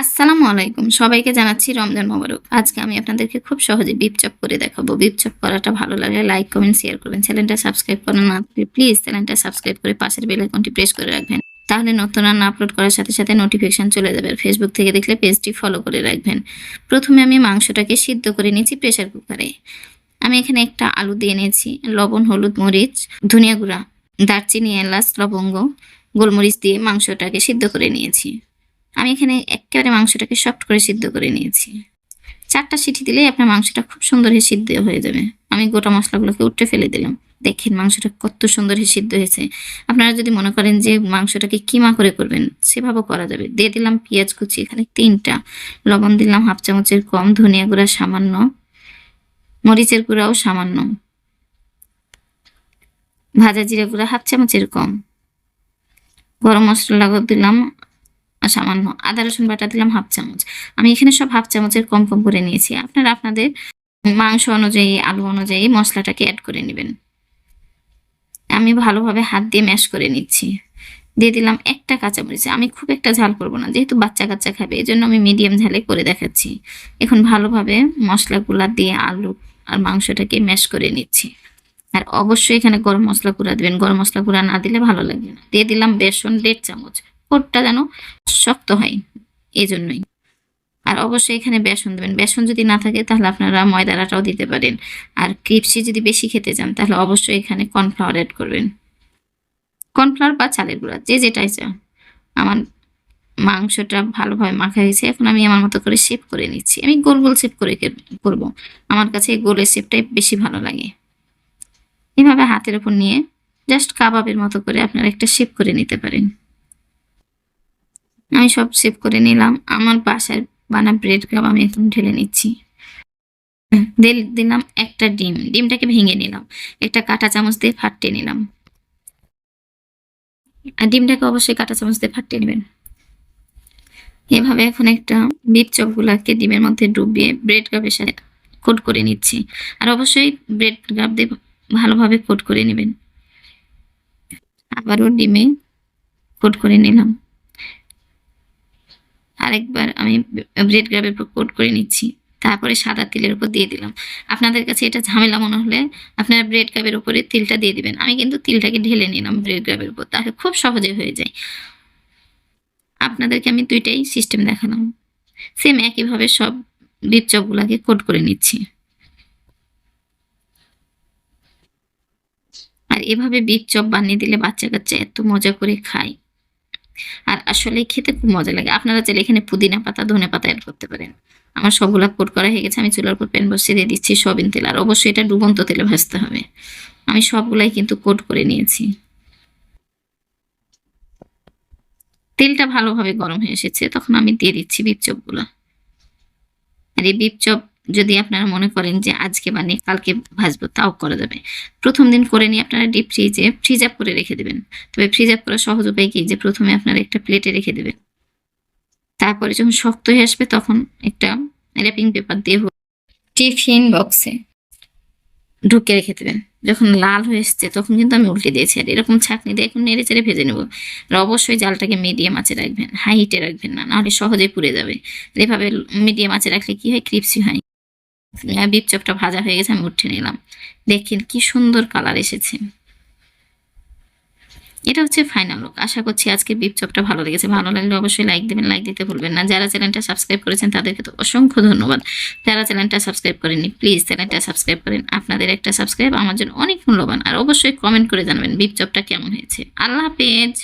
আসসালামু আলাইকুম। সবাইকে জানাচ্ছি রমজান মোবারক। আজকে আমি আপনাদেরকে খুব সহজে বিপ চপ করে দেখাবো। বিপ চপ করাটা ভালো লাগলে লাইক, কমেন্ট, শেয়ার করবেন। চ্যানেলটা সাবস্ক্রাইব করেন না প্লিজ চ্যানেলটা সাবস্ক্রাইব করে পাশের বেল আইকনটি প্রেস করে রাখবেন। তাহলে নতুন রান্না আপলোড করার সাথে সাথে নোটিফিকেশন চলে যাবে। ফেসবুক থেকে দেখলে পেজটি ফলো করে রাখবেন। প্রথমে আমি মাংসটাকে সিদ্ধ করে নিয়েছি প্রেশার কুকারে আমি এখানে একটা আলু দিয়ে নিয়েছি, লবণ, হলুদ, মরিচ, ধনিয়া গুঁড়া, দারচিনি, এলাচ, লবঙ্গ, গোলমরিচ দিয়ে মাংসটাকে সিদ্ধ করে নিয়েছি। আমি এখানে একেবারে মাংসটাকে সফট করে সিদ্ধ করে নিয়েছি। চারটা সিটি দিলেই আপনার মাংসটা খুব সুন্দর হয়ে সিদ্ধ হয়ে যাবে। আমি গোটা মশলাগুলোকে উঠে ফেলে দিলাম। দেখেন মাংসটা কত সুন্দর হয়ে সিদ্ধ হয়েছে। আপনারা যদি মনে করেন যে মাংসটাকে কিমা করে করবেন সেভাবেও করা যাবে। দিয়ে দিলাম পেঁয়াজ কুচি, এখানে তিনটা। লবণ দিলাম হাফ চামচের কম, ধনিয়া গুঁড়া সামান্য। মরিচের গুঁড়াও সামান্য। ভাজা জিরা গুঁড়া হাফ চামচের কম। গরম মশলা দিলাম সামান্য। আদা, রসুন বাটা দিলাম হাফ চামচ। আমি এখানে সব হাফ চামচের কম কম করে নিয়েছি। আপনারা আপনাদের মাংস অনুযায়ী, আলু অনুযায়ী মশলাটাকে অ্যাড করে নেবেন। আমি ভালোভাবে হাত দিয়ে ম্যাশ করে নিচ্ছি। দিয়ে দিলাম একটা কাঁচামরিচ। আমি খুব একটা ঝাল করব না, যেহেতু বাচ্চা কাচ্চা খাবে এই জন্য আমি মিডিয়াম ঝালে করে দেখাচ্ছি। এখন ভালোভাবে মশলাগুলা দিয়ে আলু আর মাংসটাকে ম্যাশ করে নিচ্ছি। আর অবশ্যই এখানে গরম মশলা গুঁড়া দেবেন। গরম মশলা গুঁড়া না দিলে ভালো লাগবে না। দিয়ে দিলাম বেসন দেড় চামচ। কোটটা যেন শক্ত হয় এই জন্যই আর অবশ্যই এখানে বেসন দেবেন। বেসন যদি না থাকে, তাহলে আপনারা ময়দার দিতে পারেন। আর ক্রিপসি যদি বেশি খেতে চান, তাহলে অবশ্যই এখানে কর্নফ্লাওয়ার অ্যাড করবেন। কর্নফ্লাওয়ার বা চালের গুঁড়া, যে যেটাই চান। আমার মাংসটা ভালোভাবে মাখা হয়েছে, এখন আমি আমার মতো করে শেপ করে নিচ্ছি। আমি গোল গোল শেপ করে করব। আমার কাছে গোলের শেপটাই বেশি ভালো লাগে। এভাবে হাতের উপর নিয়ে জাস্ট কাবাবের মতো করে আপনারা একটা শেপ করে নিতে পারেন। আমি সব সেভ করে নিলাম। আমার বাসায় বানা ব্রেড কাপ আমি এখন ঢেলে নিচ্ছি। দিল- দিলাম একটা ডিম। ডিমটাকে ভেঙে নিলাম। একটা কাঁটা চামচ দিয়ে ফাটিয়ে নিলাম। আর ডিমটাকে অবশ্যই কাঁটা চামচ দিয়ে ফাটিয়ে নেবেন। এভাবে এখন একটা বিট চপগুলাকে ডিমের মধ্যে ডুবিয়ে ব্রেড কাপের সাথে কোট করে নিচ্ছি। আর অবশ্যই ব্রেড কাপ দিয়ে ভালোভাবে কোট করে নেবেন। আবারও ডিমে কোট করে নিলাম। আরেকবার আমি ব্রেড গ্রাবের উপর কোট করে নিচ্ছি। তারপরে সাদা তিলের উপর দিয়ে দিলাম। আপনাদের কাছে এটা ঝামেলা মনে হলে আপনারা ব্রেড গ্রাবের উপরে তিলটা দিয়ে দিবেন। আমি কিন্তু তিলটাকে ঢেলে নিলাম ব্রেড গ্রাবের উপর, তাহলে খুব সহজে হয়ে যায়। আপনাদেরকে আমি দুইটাই সিস্টেম দেখালাম। সেম একইভাবে সব বিপ চপগুলাকে কোট করে নিচ্ছি। আর এভাবে বিপ চপ বানিয়ে দিলে বাচ্চা কাচ্চা এত মজা করে খায়। আর আসলে খেতে খুব মজা লাগে। আপনারা চাইলে এখানে পুদিনা পাতা, ধনে পাতা অ্যাড করতে পারেন। আমার সবগুলা কোট করা হয়ে গেছে, আমি চুলার উপর প্যান বসিয়ে দিয়ে দিচ্ছি সবিন তেল। আর অবশ্যই এটা ডুবন্ত তেলে ভাজতে হবে। আমি সবগুলাই কিন্তু কোট করে নিয়েছি। তেলটা ভালোভাবে গরম হয়ে এসেছে, তখন আমি দিয়ে দিচ্ছি বিপ চপগুলো। আর এই বিপ চপ যদি আপনারা মনে করেন যে আজকে বানিয়ে কালকে ভাজবো, তাও করা যাবে প্রথম দিন করে নিয়ে আপনারা ডিপ ফ্রিজে ফ্রিজ আপ করে রেখে দেবেন। তবে ফ্রিজ আপ করার সহজ উপায় কি? যে প্রথমে আপনারা একটা প্লেটে রেখে দেবেন। তারপরে যখন শক্ত হয়ে আসবে, তখন একটা র্যাপিং পেপার দিয়ে টিফিন বক্সে ঢুকে রেখে দেবেন। যখন লাল হয়ে এসছে, তখন কিন্তু আমি উল্টে দিয়েছি। আর এরকম ছাঁকনি দিয়ে এখন নেড়ে চেড়ে ভেজে নেব। আর অবশ্যই জালটাকে মিডিয়াম আঁচে রাখবেন হাই হিটে রাখবেন না, নাহলে সহজে পুড়ে যাবে। এভাবে মিডিয়াম আঁচে রাখলে কি হয়? ক্রিপসি হয়। বিপ চপটা ভাজা হয়ে গেছে, আমি উঠে নিলাম। দেখেন কি সুন্দর কালার এসেছে। এটা হচ্ছে ফাইনাল লুক আশা করছি আজকে বিপ চপটা ভালো লেগেছে। ভালো লাগলে অবশ্যই লাইক দেবেন লাইক দিতে ভুলবেন না। যারা চ্যানেলটা সাবস্ক্রাইব করেছেন, তাদেরকে তো অসংখ্য ধন্যবাদ। যারা চ্যানেলটা সাবস্ক্রাইব করেননি প্লিজ চ্যানেলটা সাবস্ক্রাইব করেন। আপনাদের একটা সাবস্ক্রাইব আমার জন্য অনেক মূল্যবান। আর অবশ্যই কমেন্ট করে জানাবেন বিপ চপটা কেমন হয়েছে। আল্লাহ হাফেজ।